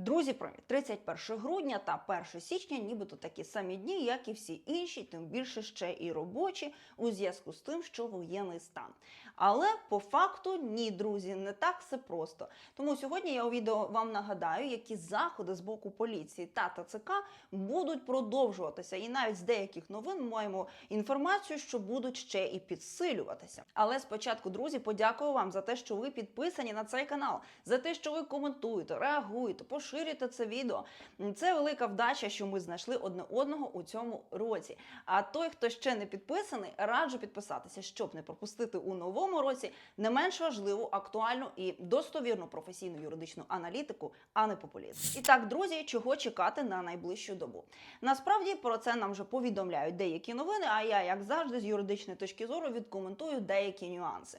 Друзі, привіт! 31 грудня та 1 січня, нібито такі самі дні, як і всі інші, тим більше ще і робочі, у зв'язку з тим, що воєнний стан. Але по факту ні, друзі, не так все просто. Тому сьогодні я у відео вам нагадаю, які заходи з боку поліції та ТЦК будуть продовжуватися. І навіть з деяких новин маємо інформацію, що будуть ще і підсилюватися. Але спочатку, друзі, подякую вам за те, що ви підписані на цей канал, за те, що ви коментуєте, реагуєте, поширюєте це відео. Це велика вдача, що ми знайшли одне одного у цьому році. А той, хто ще не підписаний, раджу підписатися, щоб не пропустити у новому році не менш важливу, актуальну і достовірну професійну юридичну аналітику, а не популізм. І так, друзі, чого чекати на найближчу добу? Насправді про це нам вже повідомляють деякі новини. А я, як завжди, з юридичної точки зору відкоментую деякі нюанси.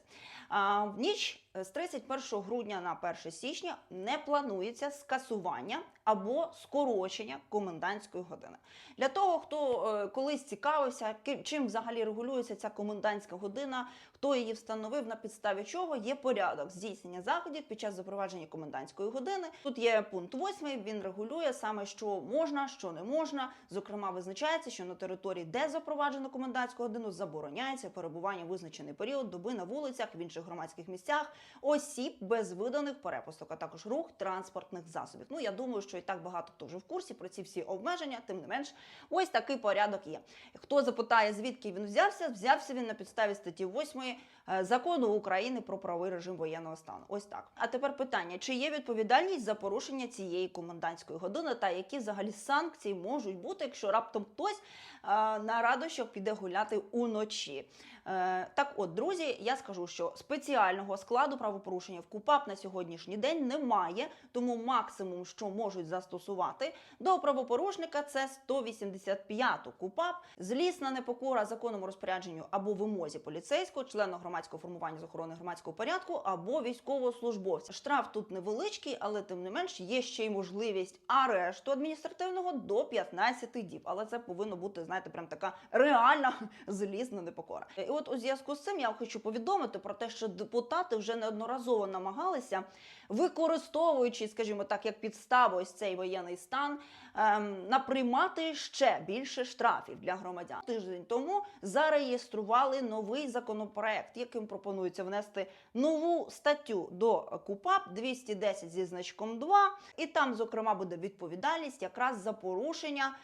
А, ніч з 31 грудня на 1 січня не планується скасування або скорочення комендантської години. Для того, хто е, колись цікавився, чим взагалі регулюється ця комендантська година, хто її встановив, на підставі чого є порядок здійснення заходів під час запровадження комендантської години. Тут є пункт 8, він регулює саме, що можна, що не можна. Зокрема, визначається, що на території, де запроваджено комендантську годину, забороняється перебування визначений період доби на вулицях, в інших громадських місцях, осіб без виданих перепусток, а також рух транспортних засобів. Ну я думаю, що і так багато хто вже в курсі про ці всі обмеження. Тим не менш, ось такий порядок є. Хто запитає, звідки він взявся? Взявся він на підставі статті 8 е, закону України про правовий режим воєнного стану. Ось так. А тепер питання: чи є відповідальність за порушення цієї комендантської години, та які взагалі санкції можуть бути, якщо раптом хтось е, на радощах піде гуляти уночі? Е, так, от, друзі, я скажу, що спеціального складу правопорушення в КУПАП на сьогоднішній день немає, тому максимум, що можуть застосувати до правопорушника, це 185 КУПАП, злісна непокора законному розпорядженню або вимозі поліцейського, члена громадського формування з охорони громадського порядку або військовослужбовця. Штраф тут невеличкий, але тим не менш є ще й можливість арешту адміністративного до 15 діб. Але це повинно бути, знаєте, прям така реальна злісна непокора. От у зв'язку з цим я хочу повідомити про те, що депутати вже неодноразово намагалися, використовуючи, скажімо так, як підставу ось цей воєнний стан, ем, наприймати ще більше штрафів для громадян. Тиждень тому зареєстрували новий законопроект, яким пропонується внести нову статтю до КУПАП 210 зі значком 2, і там, зокрема, буде відповідальність якраз за порушення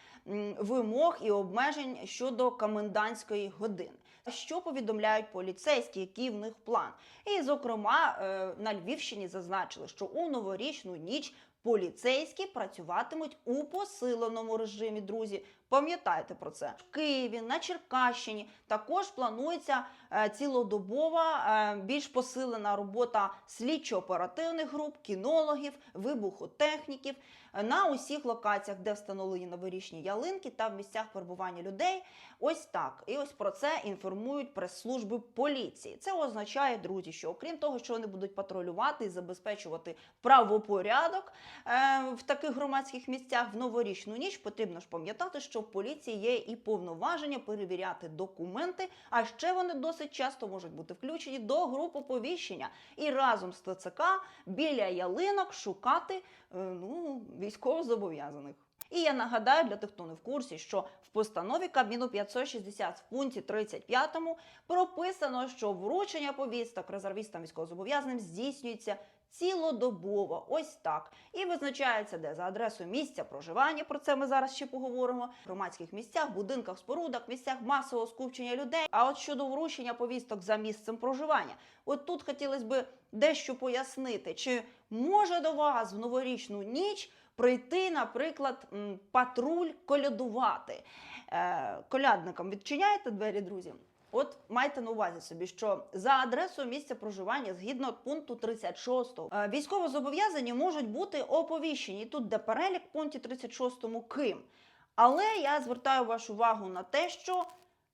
вимог і обмежень щодо комендантської години. Що повідомляють поліцейські, який в них план? І, зокрема, е, на Львівщині зазначили, що у новорічну ніч поліцейські працюватимуть у посиленому режимі. Друзі, пам'ятайте про це в Києві, на Черкащині також планується е, цілодобова, е, більш посилена робота слідчо-оперативних груп, кінологів, вибухотехніків на усіх локаціях, де встановлені новорічні ялинки та в місцях перебування людей. Ось так. І ось про це інформують прес-служби поліції. Це означає, друзі, що окрім того, що вони будуть патрулювати і забезпечувати правопорядок е, в таких громадських місцях в новорічну ніч, потрібно ж пам'ятати, що в поліції є і повноваження перевіряти документи, а ще вони досить часто можуть бути включені до груп оповіщення і разом з ТЦК біля ялинок шукати е, ну, військовозобов'язаних. І я нагадаю для тих, хто не в курсі, що в постанові Кабміну 560 в пункті 35 прописано, що вручення повісток резервістам військовозобов'язаним здійснюється цілодобово, ось так. І визначається, де за адресою місця проживання. Про це ми зараз ще поговоримо. В громадських місцях, будинках, спорудах, місцях масового скупчення людей. А от щодо вручення повісток за місцем проживання, от тут хотілося б дещо пояснити, чи може до вас в новорічну ніч прийти, наприклад, патруль колядувати. Е, колядникам відчиняєте двері, друзі? От майте на увазі собі, що за адресою місця проживання, згідно пункту 36, е, військовозобов'язані можуть бути оповіщені. Тут де перелік в пункті 36 ким. Але я звертаю вашу увагу на те, що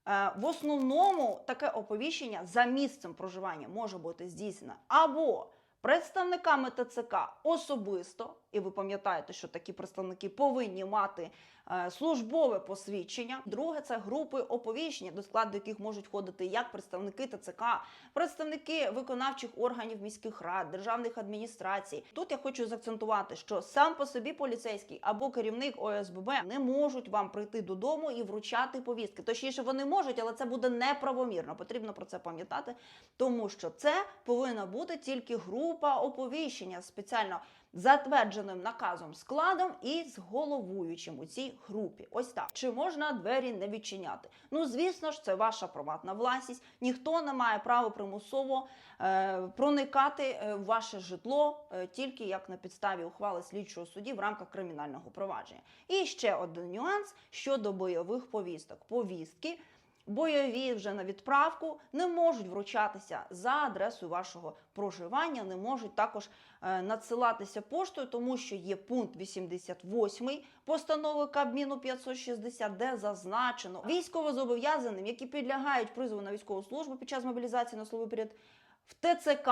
е, в основному таке оповіщення за місцем проживання може бути здійснено або представниками ТЦК особисто І ви пам'ятаєте, що такі представники повинні мати е, службове посвідчення. Друге це групи оповіщення, до складу яких можуть входити як представники ТЦК, представники виконавчих органів міських рад, державних адміністрацій. Тут я хочу заакцентувати, що сам по собі поліцейський або керівник ОСББ не можуть вам прийти додому і вручати повістки. Точніше, вони можуть, але це буде неправомірно. Потрібно про це пам'ятати, тому що це повинна бути тільки група оповіщення спеціально затвердженим наказом складом і з головуючим у цій групі. Ось так. Чи можна двері не відчиняти? Ну, звісно ж, це ваша приватна власність. Ніхто не має права примусово е, проникати е, в ваше житло е, тільки як на підставі ухвали слідчого судді в рамках кримінального провадження. І ще один нюанс щодо бойових повісток. Повістки бойові вже на відправку не можуть вручатися за адресою вашого проживання, не можуть також е, надсилатися поштою, тому що є пункт 88 постанови Кабміну 560, де зазначено військовозобов'язаним, які підлягають призову на військову службу під час мобілізації на словий період в ТЦК.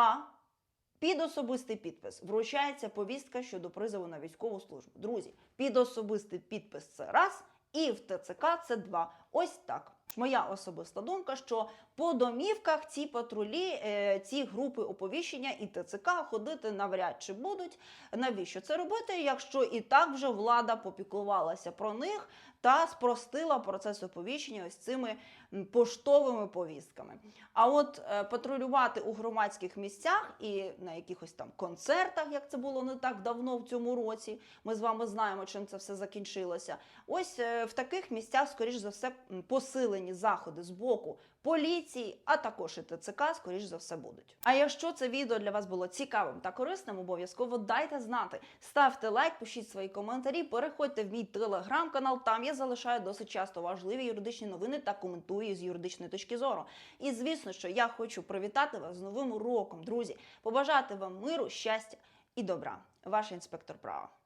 Під особистий підпис вручається повістка щодо призову на військову службу. Друзі, під особистий підпис це раз, і в ТЦК це два. Ось так. Моя особиста думка, що по домівках ці патрулі, е, ці групи оповіщення і ТЦК ходити навряд чи будуть. Навіщо це робити, якщо і так вже влада попіклувалася про них та спростила процес оповіщення ось цими поштовими повістками. А от е, патрулювати у громадських місцях і на якихось там концертах, як це було не так давно в цьому році, ми з вами знаємо, чим це все закінчилося. Ось е, в таких місцях, скоріш за все, м, посилені заходи з боку поліції, а також і ТЦК, скоріш за все, будуть. А якщо це відео для вас було цікавим та корисним, обов'язково дайте знати. Ставте лайк, пишіть свої коментарі, переходьте в мій телеграм-канал. Там я залишаю досить часто важливі юридичні новини та коментую з юридичної точки зору. І звісно, що я хочу привітати вас з новим роком, друзі, побажати вам миру, щастя і добра. Ваш інспектор права.